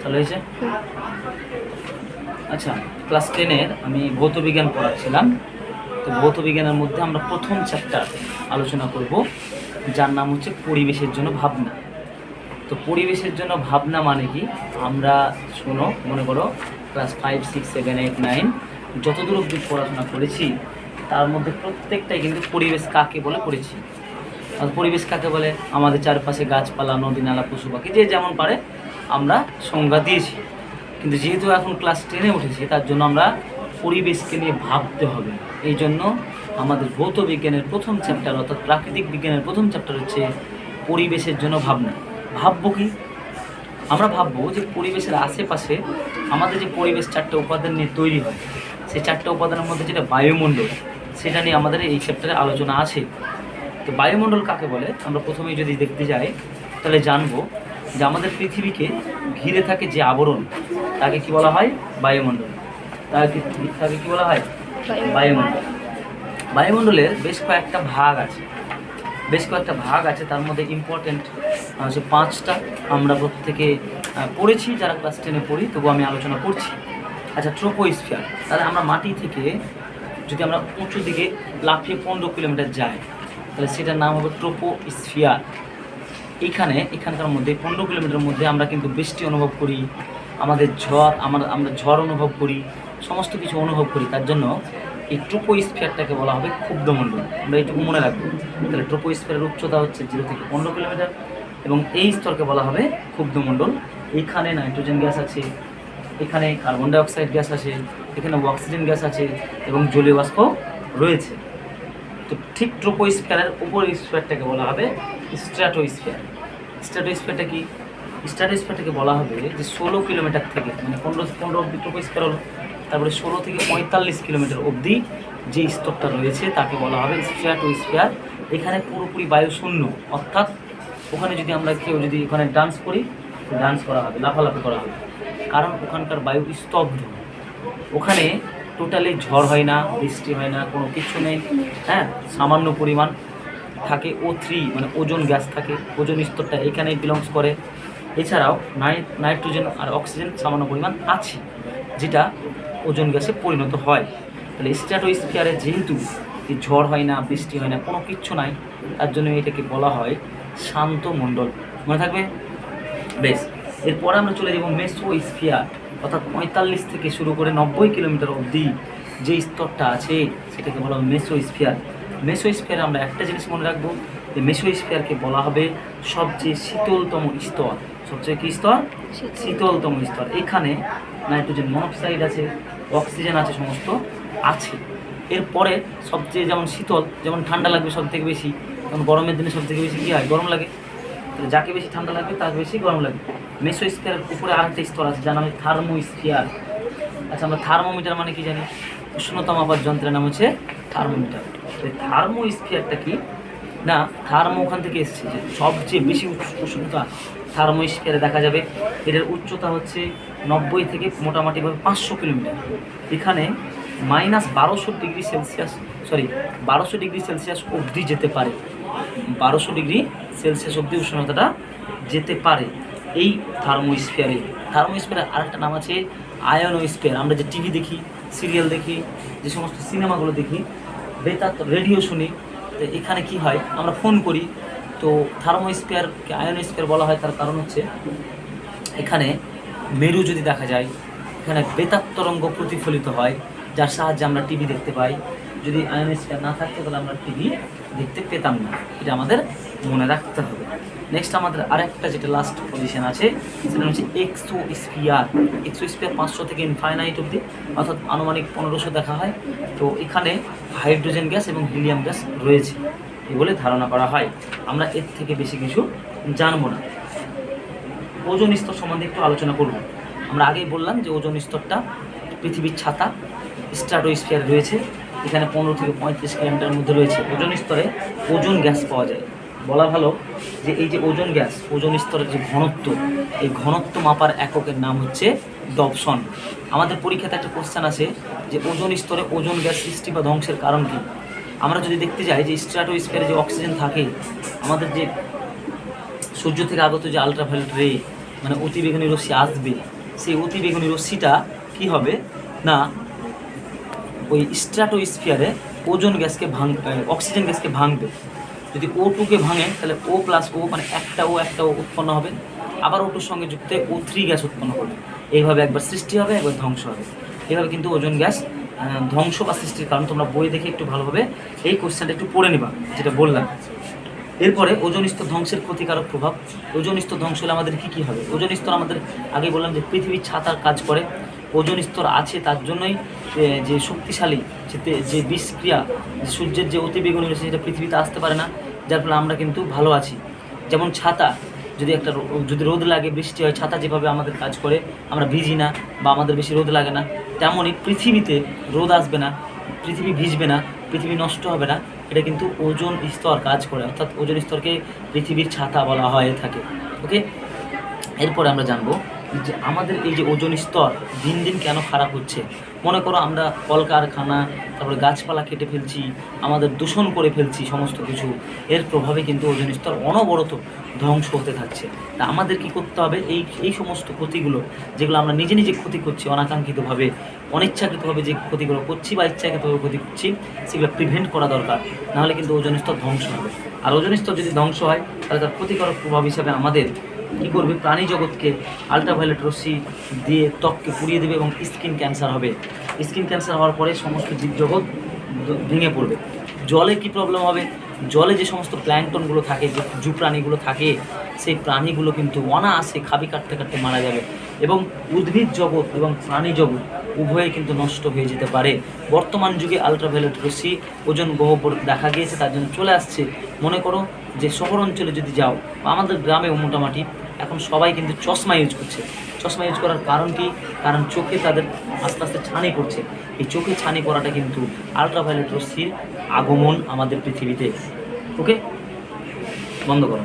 তাহলে হয়েছে? আচ্ছা ক্লাস টেনের আমি ভৌত বিজ্ঞান পড়াচ্ছিলাম। তো ভৌত বিজ্ঞানের মধ্যে আমরা প্রথম চ্যাপ্টার আলোচনা করব, যার নাম হচ্ছে পরিবেশের জন্য ভাবনা। তো পরিবেশের জন্য ভাবনা মানে কি? আমরা শোনো, মনে করো class five six seven eight nine যতদূর অবধি পড়াশোনা করেছি, তার মধ্যে প্রত্যেকটাই কিন্তু পরিবেশ কাকে বলে পড়েছি। আর পরিবেশ কাকে বলে? আমাদের চারপাশে গাছপালা, নদী, নালা, পশু পাখি, যে যেমন পারে আমরা সংজ্ঞা দিয়েছি। কিন্তু যেহেতু এখন ক্লাস টেনে উঠেছি, তার জন্য আমরা পরিবেশকে নিয়ে ভাবতে হবে। এই জন্য আমাদের ভৌত বিজ্ঞানের প্রথম চ্যাপ্টার অর্থাৎ প্রাকৃতিক বিজ্ঞানের প্রথম চ্যাপ্টার হচ্ছে পরিবেশের জন্য ভাবনা। ভাববো কি? আমরা ভাববো যে পরিবেশের আশেপাশে আমাদের যে পরিবেশ চারটে উপাদান নিয়ে তৈরি হয়, সেই চারটে উপাদানের মধ্যে যেটা বায়ুমণ্ডল, সেটা নিয়ে আমাদের এই চ্যাপ্টারে আলোচনা আছে। তো বায়ুমণ্ডল কাকে বলে? আমরা প্রথমেই যদি দেখতে যাই, তাহলে জানব যে আমাদের পৃথিবীকে ঘিরে থাকে যে আবরণ তাকে কি বলা হয়? বায়ুমণ্ডল। তাকে তাকে কি বলা হয়? বায়ুমণ্ডল। বায়ুমণ্ডলের বেশ কয়েকটা ভাগ আছে। বেশ কয়েকটা ভাগ আছে তার মধ্যে ইম্পর্টেন্ট হচ্ছে পাঁচটা। আমরা প্রত্যেকে পড়েছি যারা ক্লাস টেনে পড়ি তবু আমি আলোচনা করছি। আচ্ছা ট্রোপোস্ফিয়ার তাহলে আমরা মাটি থেকে যদি আমরা উঁচু দিকে লাফিয়ে পনেরো কিলোমিটার যাই তাহলে সেটার নাম হবে ট্রোপোস্ফিয়ার এইখানে এখানকার মধ্যে, পনেরো কিলোমিটার মধ্যে আমরা কিন্তু বৃষ্টি অনুভব করি, আমাদের ঝড়, আমরা আমরা ঝড় অনুভব করি, সমস্ত কিছু অনুভব করি, তার জন্য এই ট্রোপোস্ফিয়ারটাকে বলা হবে ক্ষুব্ধমণ্ডল। আমরা এইটুকু মনে রাখব। তাহলে ট্রোপোস্ফিয়ারের উচ্চতা হচ্ছে জিরো থেকে পনেরো কিলোমিটার এবং এই স্তরকে বলা হবে ক্ষুব্ধমণ্ডল। এইখানে নাইট্রোজেন গ্যাস আছে, এখানে কার্বন ডাইঅক্সাইড গ্যাস আছে, এখানে অক্সিজেন গ্যাস আছে এবং জলীয় বাষ্প রয়েছে। ঠিক ট্রোপোস্ফিয়ারের উপর স্ফিয়ারটাকে বলা হবে স্ট্র্যাটোস্ফিয়ার। স্ট্র্যাটোস্ফিয়ারটা কি? স্ট্র্যাটোস্ফিয়ারটাকে বলা হবে যে ষোলো কিলোমিটার থেকে মানে পনেরো পনেরো অব্দি ট্রোপোস্ফিয়ার হলো, তারপরে ষোলো থেকে পঁয়তাল্লিশ কিলোমিটার অবধি যে স্তরটা রয়েছে তাকে বলা হবে স্ট্র্যাটোস্ফিয়ার। এখানে পুরোপুরি বায়ু শূন্য অর্থাৎ ওখানে যদি আমরা কেউ যদি ওখানে ডান্স করি ডান্স করা হবে, লাফালাফি করা হবে। কারণ ওখানকার বায়ু স্তব্ধ। ওখানে টোটালি ঝড় হয় না, বৃষ্টি হয় না, কোনো কিছু নেই। হ্যাঁ সামান্য পরিমাণ থাকে ও থ্রি মানে ওজন গ্যাস থাকে, ওজন স্তরটা এখানেই বিলংস করে। এছাড়াও নাই নাইট্রোজেন আর অক্সিজেন সামান্য পরিমাণ আছে, যেটা ওজন গ্যাসে পরিণত হয়। তাহলে স্ট্র্যাটোস্ফিয়ারে যেহেতু ঝড় হয় না, বৃষ্টি হয় না, কোনো কিচ্ছু নাই, তার জন্য এটাকে বলা হয় শান্ত মণ্ডল মনে থাকবে? বেশ, এরপরে আমরা চলে যাব মেসো স্ফিয়ার অর্থাৎ পঁয়তাল্লিশ থেকে শুরু করে নব্বই কিলোমিটার অবধি যে স্তরটা আছে সেটাকে বলা হবে মেসো স্ফিয়ার মেসো স্ফিয়ারে আমরা একটা জিনিস মনে রাখব যে মেসো স্ফিয়ারকে বলা হবে সবচেয়ে শীতলতম স্তর। সবচেয়ে কী স্তর? শীতলতম স্তর। এখানে নাইট্রোজেন মনোক্সাইড আছে অক্সিজেন আছে সমস্ত আছে। এরপরে সবচেয়ে যেমন শীতল যেমন ঠান্ডা লাগবে সব থেকে বেশি যেমন গরমের দিনে সব থেকে বেশি কী হয়? গরম লাগে। যাকে বেশি ঠান্ডা লাগবে, তার বেশি গরম লাগবে। স্ফিয়ারের উপরে আরেকটা স্তর আছে, যার নাম হচ্ছে থার্মো স্ফিয়ার আচ্ছা আমরা থার্মোমিটার মানে কি জানি? উষ্ণতা মাপার যন্ত্রের নাম হচ্ছে থার্মোমিটার। এই থার্মো স্ফিয়ারটা কি? না, থার্মো ওখান থেকে এসেছে যে সবচেয়ে বেশি উষ্ণতা থার্মো স্ফিয়ারে দেখা যাবে। এটার উচ্চতা হচ্ছে নব্বই থেকে মোটামুটিভাবে পাঁচশো কিলোমিটার। এখানে মাইনাস বারোশো ডিগ্রি সেলসিয়াস সরি, বারোশো ডিগ্রি সেলসিয়াস অবধি যেতে পারে। বারোশো ডিগ্রি সেলসিয়াস অব্দি উষ্ণতাটা যেতে পারে এই থার্মোস্ফিয়ারে। থার্মোস্ফিয়ারের আরেকটা নাম আছে আয়নোস্ফিয়ার। আমরা যে টিভি দেখি, সিরিয়াল দেখি, যে সমস্ত সিনেমাগুলো দেখি, বেতার রেডিও শুনি, তো এখানে কি হয়, আমরা ফোন করি, তো থার্মোস্ফিয়ারকে আয়নোস্ফিয়ার বলা হয়, তার কারণ হচ্ছে এখানে মেরু যদি দেখা যায়, এখানে বেতার তরঙ্গ প্রতিফলিত হয়, যার সাহায্যে আমরা টিভি দেখতে পাই। যদি আয়নোস্ফিয়ার না থাকতো তাহলে আমরা টিভি দেখতে পেতাম না। এটা আমাদের মনে রাখতে হবে। নেক্সট আমাদের আরেকটা যেটা লাস্ট পজিশন আছে, সেটা হচ্ছে এক্সো স্পিয়ার এক্সো স্পিয়ার পাঁচশো থেকে ইনফাইনাইট অবধি, অর্থাৎ আনুমানিক পনেরোশো দেখা হয়। তো এখানে হাইড্রোজেন গ্যাস এবং হিলিয়াম গ্যাস রয়েছে এই বলে ধারণা করা হয়। আমরা এর থেকে বেশি কিছু জানব না। ওজন স্তর সম্বন্ধে একটু আলোচনা করব। আমরা আগেই বললাম যে ওজন স্তরটা পৃথিবীর ছাতা স্ট্রাটোস্ফিয়ার রয়েছে। এখানে পনেরো থেকে পঁয়ত্রিশ কিলোমিটার মধ্যে রয়েছে ওজন স্তরে ওজন গ্যাস পাওয়া যায়। বলা ভালো যে এই যে ওজন গ্যাস, ওজন স্তরের যে ঘনত্ব, এই ঘনত্ব মাপার এককের নাম হচ্ছে ডপসন। আমাদের পরীক্ষাতে একটা কোশ্চেন আছে যে ওজন স্তরে ওজন গ্যাস সৃষ্টি বা ধ্বংসের কারণ কী? আমরা যদি দেখতে যাই যে স্ট্রাটো স্ট্রাটোস্ফিয়ারে যে অক্সিজেন থাকে, আমাদের যে সূর্য থেকে আগত যে আলট্রাভায়োলেট রে মানে অতিবেগুনি রশ্মি আসবে, সেই অতিবেগুনি রশ্মিটা কি হবে? না ওই স্ট্র্যাটোস্ফিয়ারে ওজন গ্যাসকে ভাঙ অক্সিজেন গ্যাসকে ভাঙবে। যদি ও টুকে ভাঙে, তাহলে ও প্লাস ও মানে একটা ও একটা ও উৎপন্ন হবে। আবার ওটুর সঙ্গে যুক্ত ও থ্রি গ্যাস উৎপন্ন হবে এইভাবে একবার সৃষ্টি হবে, একবার ধ্বংস হবে। এভাবে কিন্তু ওজন গ্যাস ধ্বংস বা সৃষ্টির কারণ তোমরা বই দেখে একটু ভালোভাবে এই কোশ্চেনটা একটু পড়ে নিবা, যেটা বললাম। এরপরে ওজন স্তর ধ্বংসের ক্ষতিকারক প্রভাব। ওজন স্তর ধ্বংস হলে আমাদের কী কী হবে? ওজন স্তর আমাদের আগে বললাম যে পৃথিবীর ছাতার কাজ করে। ওজন স্তর আছে, তার জন্যই যে শক্তিশালী, যে বিষক্রিয়া সূর্যের যে অতিবেগুনি রয়েছে সেটা পৃথিবীতে আসতে পারে না, যার ফলে আমরা কিন্তু ভালো আছি। যেমন ছাতা, যদি একটা যদি রোদ লাগে, বৃষ্টি হয়, ছাতা যেভাবে আমাদের কাজ করে, আমরা ভিজি না বা আমাদের বেশি রোদ লাগে না, তেমনই পৃথিবীতে রোদ আসবে না, পৃথিবী ভিজবে না, পৃথিবী নষ্ট হবে না, এটা কিন্তু ওজন স্তর কাজ করে। অর্থাৎ ওজন স্তরকে পৃথিবীর ছাতা বলা হয়ে থাকে। ওকে? এরপরে আমরা জানব যে আমাদের এই যে ওজন স্তর দিন দিন কেন খারাপ হচ্ছে? মনে করো আমরা কলকারখানা, তারপরে গাছপালা কেটে ফেলছি, আমাদের দূষণ করে ফেলছি সমস্ত কিছু, এর প্রভাবে কিন্তু ওজন স্তর অনবরত ধ্বংস হতে থাকছে। তা আমাদের কি করতে হবে? এই এই সমস্ত ক্ষতিগুলো, যেগুলো আমরা নিজে নিজে ক্ষতি করছি, অনাকাঙ্ক্ষিতভাবে, অনিচ্ছাকৃতভাবে যে ক্ষতিগুলো করছি বা ইচ্ছাকৃতভাবে ক্ষতি করছি, সেগুলো প্রিভেন্ট করা দরকার, নাহলে কিন্তু ওজন স্তর ধ্বংস হবে। আর ওজন স্তর যদি ধ্বংস হয়, তাহলে তার ক্ষতিকারক প্রভাব হিসাবে আমাদের কী করবে? প্রাণী জগৎকে আলট্রাভায়োলেট রশ্মি দিয়ে ত্বককে পুড়িয়ে দেবে এবং স্কিন ক্যান্সার হবে। স্কিন ক্যান্সার হওয়ার পরে সমস্ত জীবজগৎ ভেঙে পড়বে। জলে কি প্রবলেম হবে? জলে যে সমস্ত প্ল্যাংটনগুলো থাকে, যে জু প্রাণীগুলো থাকে সেই প্রাণীগুলো কিন্তু অনায়াসে খাবি কাটতে কাটতে মারা যাবে। এবং উদ্ভিদ জগৎ এবং প্রাণী জগৎ উভয়ে কিন্তু নষ্ট হয়ে যেতে পারে। বর্তমান যুগে আলট্রাভায়োলেট রশ্মি ওজন গহ্বর দেখা গিয়েছে, তার জন্য চলে আসছে। মনে করো যে শহর অঞ্চলে যদি যাও, বা আমাদের গ্রামেও মোটামুটি এখন সবাই কিন্তু চশমা ইউজ করছে। চশমা ইউজ করার কারণ কি? কারণ চোখে তাদের আস্তে আস্তে ছানি করছে এই চোখে ছানি করাটা কিন্তু আলট্রাভায়োলেট রশ্মির আগমন আমাদের পৃথিবীতে। ওকে বন্ধ করো।